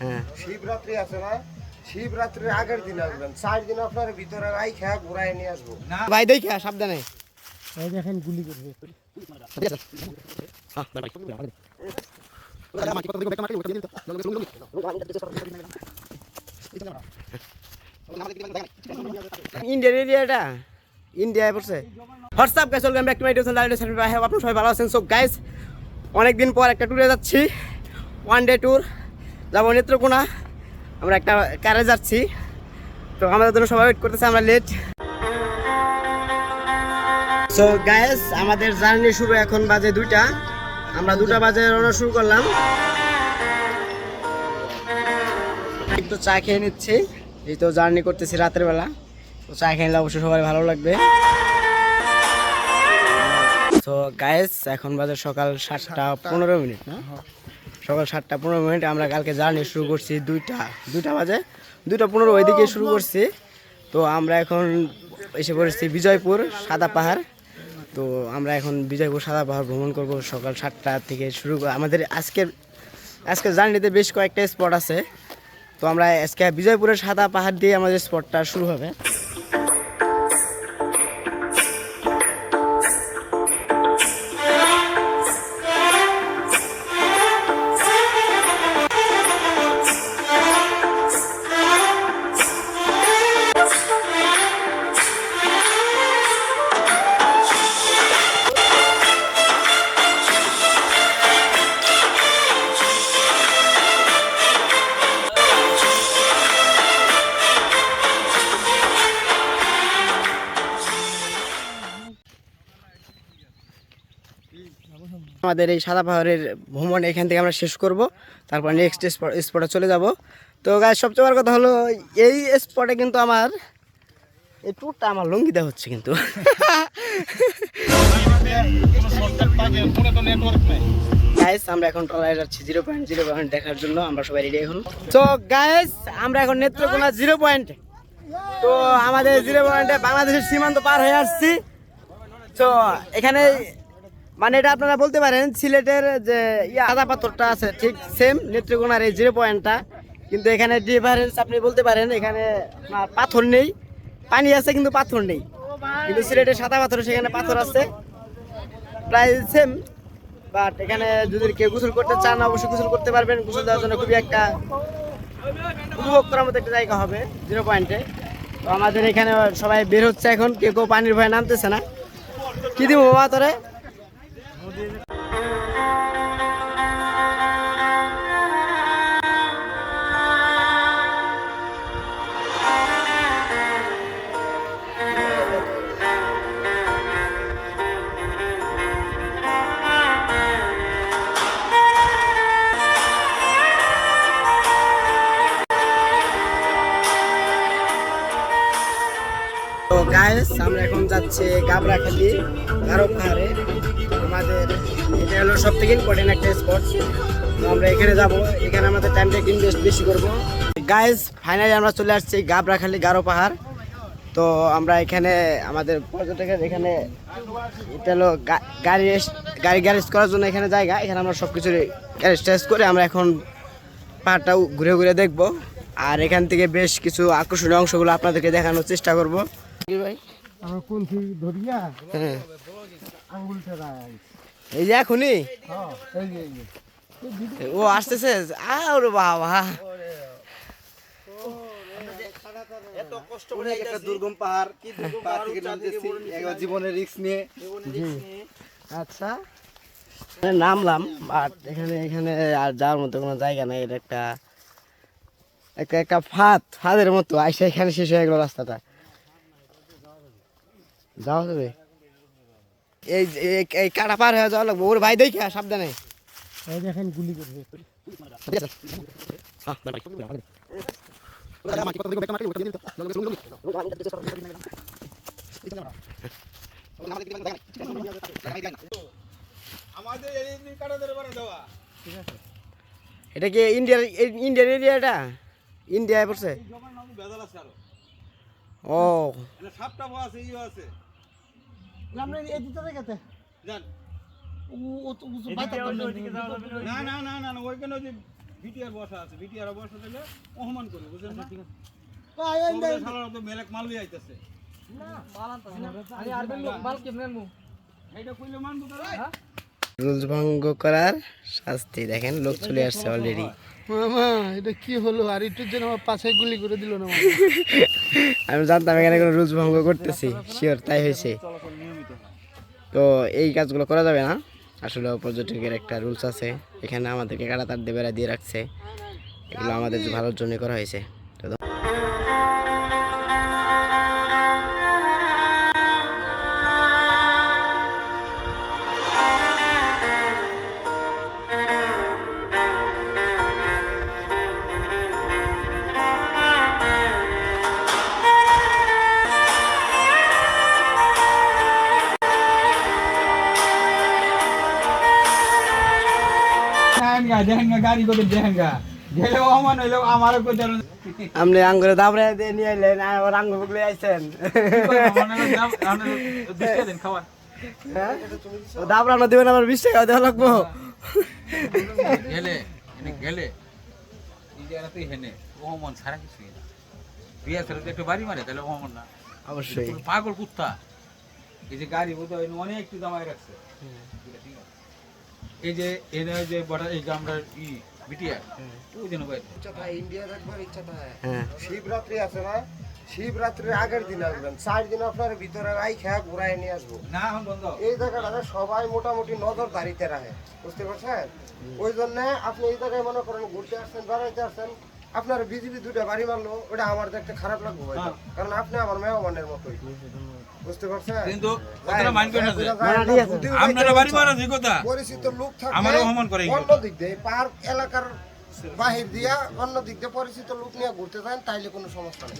হ্যাঁ। শিবরাত্রি আছে না? শিবরাত্রির আগের দিন আসবেন। চার দিন আপনার ভিতরে রাই খেয়া ঘুরাই নিয়ে আসব। ভাই দেখি সাবধানে। এই দেখেন গুলি করবে এরিয়াটা ইন্ডিয়ায় পড়ছে। WhatsApp guys welcome back to my YouTube live I have আপনারা সবাই ভালো আছেন। সো গাইস অনেকদিন পর একটা ট্যুরে যাচ্ছি। ওয়ান ডে ট্যুর যাব নেত্রকোনা। আমরা একটা কারে যাচ্ছি। তো আমাদের জন্য সবাই ওয়েট করতেছে, আমরা লেট সো গাইস আমাদের জার্নি শুরু এখন বাজে দুইটা। আমরা দুটা বাজে রওনা শুরু করলাম। একটু চা খেয়ে নিচ্ছি। এই তো জার্নি করতেছি রাতের বেলা। তো চা খেয়ে নিলে অবশ্যই সবাই ভালো লাগবে। তো গায়েস এখন বাজে সকাল সাতটা পনেরো মিনিট, না? সকাল সাতটা পনেরো মিনিট আমরা কালকে জার্নি শুরু করছি দুইটা দুইটা বাজে, দুইটা পনেরো ওইদিকে শুরু করছি। তো আমরা এখন এসে পড়েছি বিজয়পুর সাদা পাহাড়। তো আমরা এখন বিজয়পুর সাদা পাহাড় ভ্রমণ করব সকাল সাতটা থেকে শুরু আমাদের আজকের আজকের জার্নিতে বেশ কয়েকটা স্পট আছে। তো আমরা আজকে বিজয়পুরের সাদা পাহাড় দিয়ে আমাদের স্পটটা শুরু হবে। আমাদের এই সাদা পাহাড়ের ভ্রমণ এখান থেকে আমরা শেষ করব। তারপর নেক্সট স্পটে চলে যাব। তো গাছ সবচেয়ে বড় কথা হলো, এই স্পটে কিন্তু আমার, এই ট্যুরটা আমার লঙ্গিতে হচ্ছে কিন্তু। আমরা এখন যাচ্ছি জিরো পয়েন্ট জিরো পয়েন্ট দেখার জন্য, আমরা সবাই রেডি এখন। তো গাইস আমরা এখন নেত্রকোনা জিরো পয়েন্ট তো আমাদের জিরো পয়েন্টে বাংলাদেশের সীমান্ত পার হয়ে আসছি। তো এখানে মানে এটা আপনারা বলতে পারেন, সিলেটের যে আদা পাথরটা আছে, ঠিক সেম নেত্রকোনার এই জিরো পয়েন্টটা কিন্তু এখানে ডিফারেন্স আপনি বলতে পারেন, এখানে পাথর নেই, পানি আছে কিন্তু পাথর নেই। কিন্তু সিলেটের সাদা পাথর, সেখানে পাথর আছে। প্রায় সেম বাট এখানে যদি কেউ গোসল করতে চান, অবশ্যই গোসল করতে পারবেন। গোসল দেওয়ার জন্য খুবই একটা উপভোগ করার মতো একটা জায়গা হবে জিরো পয়েন্টে তো আমাদের এখানে সবাই বের হচ্ছে এখন, কেউ কেউ পানির ভয়ে নামতেছে না। কি দিব বাবা তো গাইস আমরা এখন যাচ্ছি গাবরাখালি গারো পাহাড়ে। আমাদের, এটা হলো সব থেকে ইম্পর্টেন্ট একটা স্পট তো আমরা এখানে যাব, এখানে আমাদের টাইমটা ইনভেস্ট বেশি করব। গাইস ফাইনালি আমরা চলে আসছি গাবরাখালি গারো পাহাড়। তো আমরা এখানে আমাদের পর্যটকের এখানে, এটা হলো গাড়ি গাড়ি গ্যারেজ করার জন্য এখানে জায়গা। এখানে আমরা সব কিছু গ্যারেজ ট্যারেজ করে আমরা এখন পাহাড়টাও ঘুরে ঘুরে দেখব। আর এখান থেকে বেশ কিছু আকর্ষণীয় অংশগুলো আপনাদেরকে দেখানোর চেষ্টা করব। ভাই। আমার কোন ধরিয়া হ্যাঁ। এই যে এখনই? হ্যাঁ ও আসতেছে। আরে বাবা। অনেক একটা দুর্গম পাহাড় কি দুর্গম পাহাড় থেকে নামতেছি একবার জীবনের রিস্ক নিয়ে। আচ্ছা। নামলাম বাট এখানে এখানে আর যাওয়ার মতো কোনো জায়গা নাই। এটা একটা একটা একটা ফাঁদ ফাঁদের মতো। আইসা এখানে শেষ হয়ে গেল রাস্তাটা। যাওয়া যাবে এই এই- কাটা পার হয়ে যাওয়া লাগবে। ওর ভাই দেখে সাবধানে। এই দেখেন গুলি করবে এটা কি ইন্ডিয়ার ইন্ডিয়ান এরিয়াটা ইন্ডিয়ায় পড়ছে? ও আমরা এই দিতে দেখাতে ও ও তো পাতা না না না না না ওইখানে ওই যে বিটিআর বসা আছে বিটিআর বসা দিলে অপমান করবে বুঝছেন না আয় আয় তোমরা শালারা তো মেলেক মাল লিয়ে আইতাছে এইটা কইলে মানবো তারা রুলস ভঙ্গ করার শাস্তি। দেখেন লোক চলে আসছে অলরেডি মামা এটা কি হলো? আর একটু যেন আমার পাশে গুলি করে দিল না আমি জানতাম এখানে কোনো রুলস ভঙ্গ করতেছি। শিওর তাই হয়েছে। হয় তো এই কাজগুলো করা যাবে না। আসলে পর্যটকের একটা রুলস আছে। এখানে আমাদেরকে কাটা তার দিয়ে বেড়া দিয়ে রাখছে। এগুলো আমাদের ভালোর জন্য করা হয়েছে। গাড়ি করে আমারও কই জানো আপনি আঙ্গুরে দাবড়ে দিয়ে নিয়ে এলেন আর আঙ্গুর বুগলে আইছেন। খাওয়া দাবড়ানো দিবেন আবার বিশ টাকা দেওয়া লাগবো। গেলে গেলে হেনে। ছাড়া কিছু না। বিয়া ছেলে একটু বাড়ি মারে তাহলে অপমান না। অবশ্যই। পাগল কুত্তা। এই যে গাড়ি বোধ হয় অনেক একটু জামাই রাখছে। এই যে এনে যে বড় এই যে আমরা ই বিটিআর ওই জন্য বাইরে ইচ্ছা থাকে ইন্ডিয়া দেখবার ইচ্ছা থাকে হ্যাঁ। শিবরাত্রি আছে না? শিবরাত্রির আগের দিন আসবেন। চার দিন আপনার ভিতরে রাই খেয়া ঘুরাই নিয়ে আসব। না বন্ধ। এই জায়গাটাতে সবাই মোটামুটি নজর দাঁড়িতে রাখে। বুঝতে পারছেন? ওই জন্য আপনি এই জায়গায় মনে করেন ঘুরতে আসছেন বেড়াইতে আসছেন আপনার বিজেপি দুটা বাড়ি মারলো ওটা আমার দেখতে খারাপ লাগবে হ্যাঁ। কারণ আপনি আমার মেহমানের মতোই বুঝতে পারছেন কিন্তু কথাটা মাইন্ড না যে। না, ঠিক আছে। বুদ্ধি আপনারা বাড়ি মারা যে কথা পরিচিত লোক অপমান করে অন্য দিক দিয়ে পার্ক এলাকার বাহির দিয়া অন্য দিক দিয়ে পরিচিত লোক নিয়ে ঘুরতে যান তাইলে কোনো সমস্যা নেই